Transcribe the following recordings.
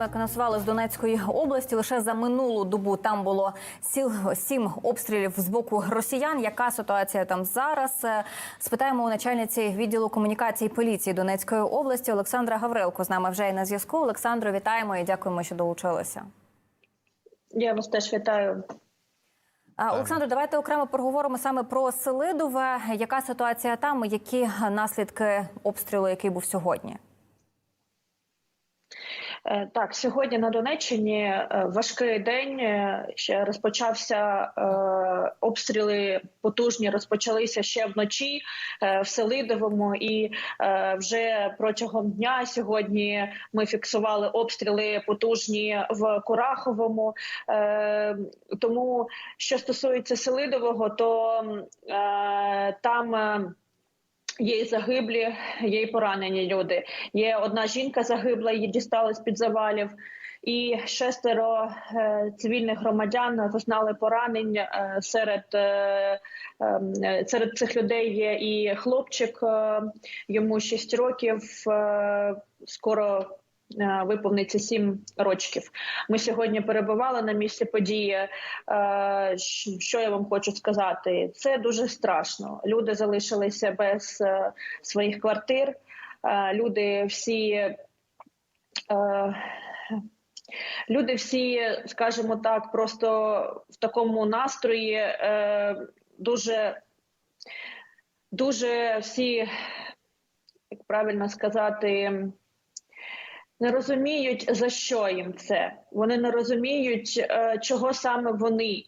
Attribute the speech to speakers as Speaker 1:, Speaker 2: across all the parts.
Speaker 1: Як анонсували з Донецької області, лише за минулу добу там було сіл- сім обстрілів з боку росіян. Яка ситуація там зараз? Е, Спитаємо у начальниці відділу комунікації поліції Донецької області Олександра Гаврилко. З нами вже є на зв'язку. Олександро, вітаємо і дякуємо, що долучилися.
Speaker 2: Я вас теж вітаю.
Speaker 1: А, Олександро, давайте окремо поговоримо саме про Селидове. Яка ситуація там? Які наслідки обстрілу, який був сьогодні?
Speaker 2: Е, Так, сьогодні на Донеччині е, важкий день. Е, Ще розпочався обстріли потужні. Розпочалися ще вночі в Селидовому, і вже протягом дня сьогодні ми фіксували обстріли потужні в Кураховому. Тому що стосується Селидового, то там. Є і загиблі, є і поранені люди. Є одна жінка загибла, її дістали з під завалів, і шестеро е, цивільних громадян зазнали поранень. Е, серед е, е, серед цих людей є і хлопчик, йому 6 років. Скоро виповниться 7 рочків. Ми сьогодні перебували на місці події. Е, Що я вам хочу сказати? Це дуже страшно. Люди залишилися без е, своїх квартир. Е, Люди всі. е, Люди всі, скажімо так, просто в такому настрої е, дуже, дуже всі, як правильно сказати, не розуміють за що їм це. Вони не розуміють, е, чого саме вони.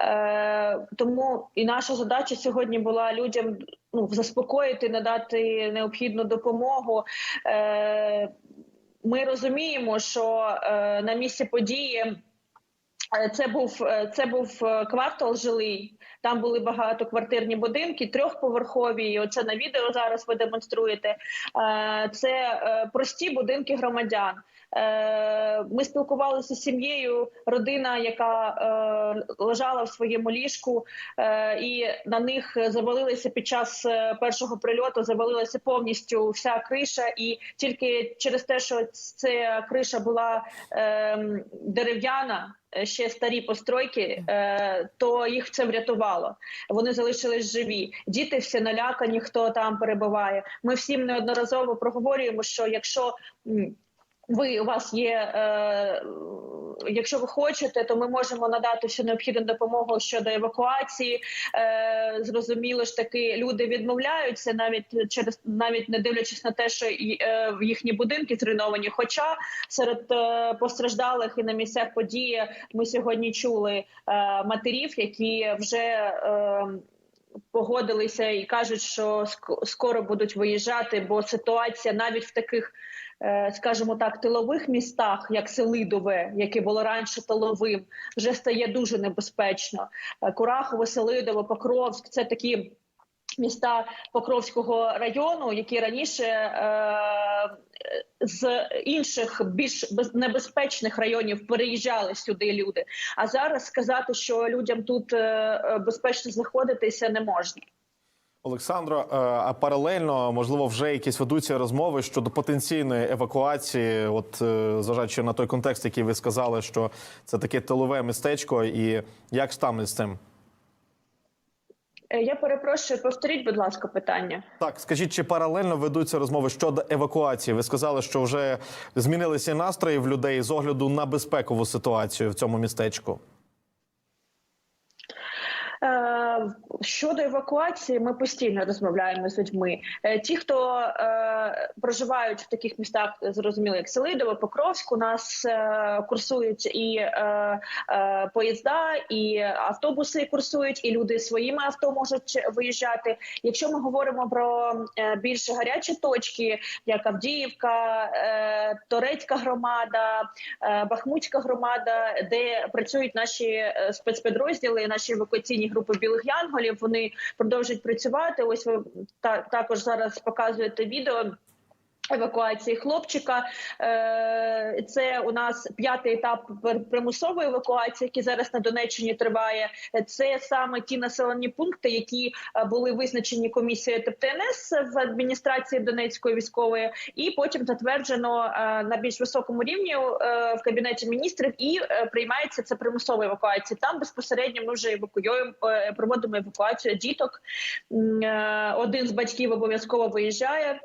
Speaker 2: Е, тому і наша задача сьогодні була людям ну, заспокоїти, надати необхідну допомогу. Е, ми розуміємо, що на місці події. Е, Це був е, це був е, квартал жилий. Там були багатоквартирні будинки, трьохповерхові. І оце на відео зараз ви демонструєте. Це прості будинки громадян. Ми спілкувалися з сім'єю, родина, яка лежала в своєму ліжку, і на них завалилися під час першого прильоту. Завалилася повністю вся криша, і тільки через те, що ця криша була е, дерев'яна. Е, Ще старі постройки, е, то їх це врятувало. Вони залишились живі. Діти всі налякані, хто там перебуває. Ми всім неодноразово проговорюємо, що якщо ви у вас є, е, якщо ви хочете, то ми можемо надати всю необхідну допомогу щодо евакуації. Е, зрозуміло ж таки, люди відмовляються навіть через навіть не дивлячись на те, що е, їхні будинки зруйновані. Хоча серед е, постраждалих і на місцях події ми сьогодні чули е, матерів, які вже е, погодилися і кажуть, що скоро будуть виїжджати, бо ситуація навіть в таких. Е, Скажімо так, тилових містах, як Селидове, яке було раніше тиловим, вже стає дуже небезпечно. Е, Курахове, Селидове, Покровськ це такі міста Покровського району, які раніше е, з інших більш без- небезпечних районів переїжджали сюди люди. А зараз сказати, що людям тут е, безпечно знаходитися не можна.
Speaker 3: Олександро, е, а паралельно можливо вже якісь ведуться розмови щодо потенційної евакуації, от е, зважаючи на той контекст, який ви сказали, що це таке тилове містечко, і як ж там із цим?
Speaker 2: Е, Я перепрошую, повторіть, будь ласка, питання.
Speaker 3: Так, скажіть, чи паралельно ведуться розмови щодо евакуації? Ви сказали, що вже змінилися настрої в людей з огляду на безпекову ситуацію в цьому містечку.
Speaker 2: Е, Щодо евакуації, ми постійно розмовляємо з людьми. Е, Ті, хто е, проживають в таких містах, зрозуміло, як Селидово, Покровськ, у нас е, курсують і е, е, поїзда, і автобуси курсують, і люди своїми авто можуть виїжджати. Якщо ми говоримо про е, більш гарячі точки, як Авдіївка, е, Торецька громада, е, Бахмутська громада, де працюють наші е, спецпідрозділи, наші евакуаційні групи білих янголів. Вони продовжують працювати. Ось ви та також зараз показуєте відео. Евакуації хлопчика Е, це у нас п'ятий етап примусової евакуації, який зараз на Донеччині триває. Це саме ті населені пункти, які е, були визначені комісією ТПТНС в адміністрації Донецької військової, і потім затверджено е, на більш високому рівні в кабінеті міністрів і приймається це примусова евакуація. Там безпосередньо ми вже евакуюємо, проводимо евакуацію діток. Один з батьків обов'язково виїжджає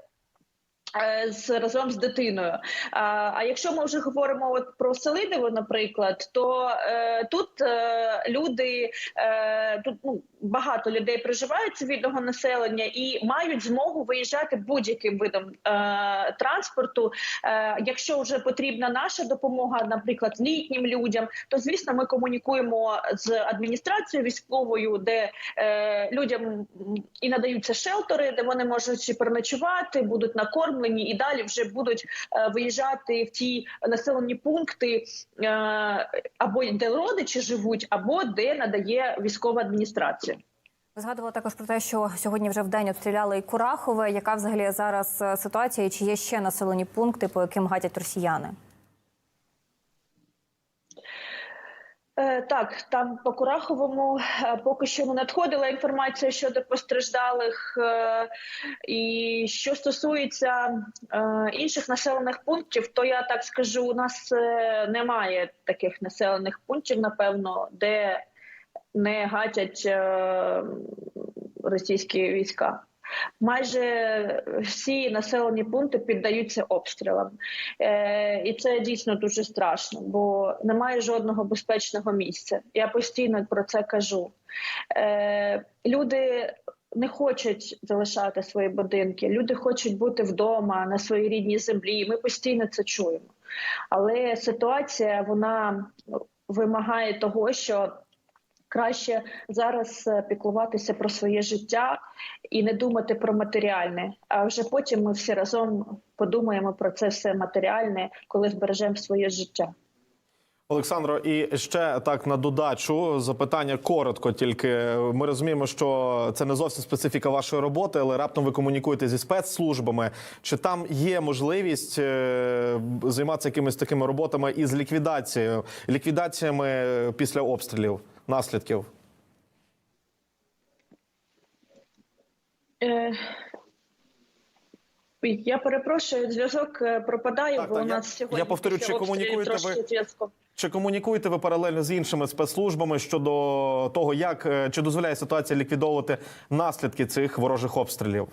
Speaker 2: з разом з дитиною. А, а якщо ми вже говоримо от про селидиво, наприклад, то е, тут е, люди е, тут ну багато людей проживають цивільного населення і мають змогу виїжджати будь-яким видом е, транспорту. Е, якщо вже потрібна наша допомога, наприклад, літнім людям, то звісно ми комунікуємо з адміністрацією військовою, де е, людям і надаються шелтери, де вони можуть переночувати, будуть накормлені і далі вже будуть е, виїжджати в ті населені пункти, е, або де родичі живуть, або де надає військова адміністрація.
Speaker 1: Ви згадували також про те, що сьогодні вже в день обстріляли і Курахове. Яка взагалі зараз е, ситуація? Чи є ще населені пункти, по яким гатять росіяни?
Speaker 2: Е, Так, там по Кураховому е, поки що не надходила інформація щодо постраждалих. І що стосується інших населених пунктів, то я так скажу, у нас немає таких населених пунктів, напевно, де не гатять е, російські війська. Майже всі населені пункти піддаються обстрілам, е, і це дійсно дуже страшно, бо немає жодного безпечного місця. Я постійно про це кажу. Е, люди не хочуть залишати свої будинки, люди хочуть бути вдома на своїй рідній землі. Ми постійно це чуємо. Але ситуація вона вимагає того, що краще зараз е, піклуватися про своє життя і не думати про матеріальне. А вже потім ми всі разом подумаємо про це все матеріальне, коли збережемо своє життя.
Speaker 3: Олександро, і ще так на додачу запитання коротко. Тільки ми розуміємо, що це не зовсім специфіка вашої роботи, але раптом ви комунікуєте зі спецслужбами. Чи там є можливість е, займатися якимись такими роботами із ліквідацією, ліквідаціями після обстрілів, наслідків?
Speaker 2: Е, Я перепрошую, зв'язок е, пропадає,
Speaker 3: Так,
Speaker 2: бо
Speaker 3: так,
Speaker 2: у
Speaker 3: я-
Speaker 2: нас сьогодні
Speaker 3: я повторю, чи комунікуєте ви- Чи комунікуєте ви паралельно з іншими спецслужбами щодо того, як е, чи дозволяє ситуація ліквідовувати наслідки цих ворожих обстрілів?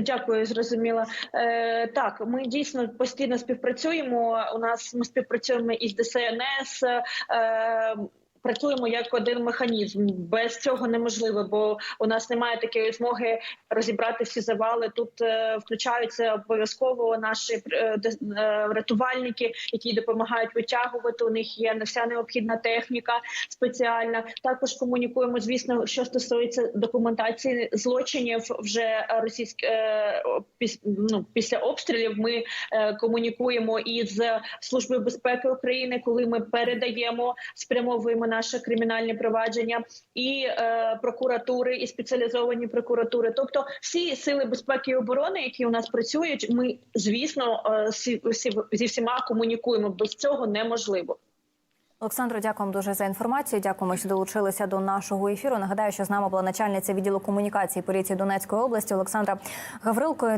Speaker 2: Дякую, зрозуміла. Е, так, ми дійсно постійно співпрацюємо. У нас ми співпрацюємо із ДСНС. Е, Працюємо як один механізм. Без цього неможливо, бо у нас немає такої змоги розібрати всі завали. Тут е, включаються обов'язково наші е, е, рятувальники, які допомагають витягувати. У них є вся необхідна техніка спеціальна. Також комунікуємо, звісно, що стосується документації злочинів вже російськ ну, після обстрілів. Ми комунікуємо із службою безпеки України, коли ми передаємо, спрямовуємо наше кримінальне провадження і е, прокуратури, і спеціалізовані прокуратури. Тобто, всі сили безпеки і оборони, які у нас працюють, ми звісно е, всі, всі, зі всіма комунікуємо. Без цього неможливо.
Speaker 1: Олександро, дякуємо дуже за інформацію. Дякуємо, що долучилися до нашого ефіру. Нагадаю, що з нами була начальниця відділу комунікації поліції Донецької області Олександра Гаврилко.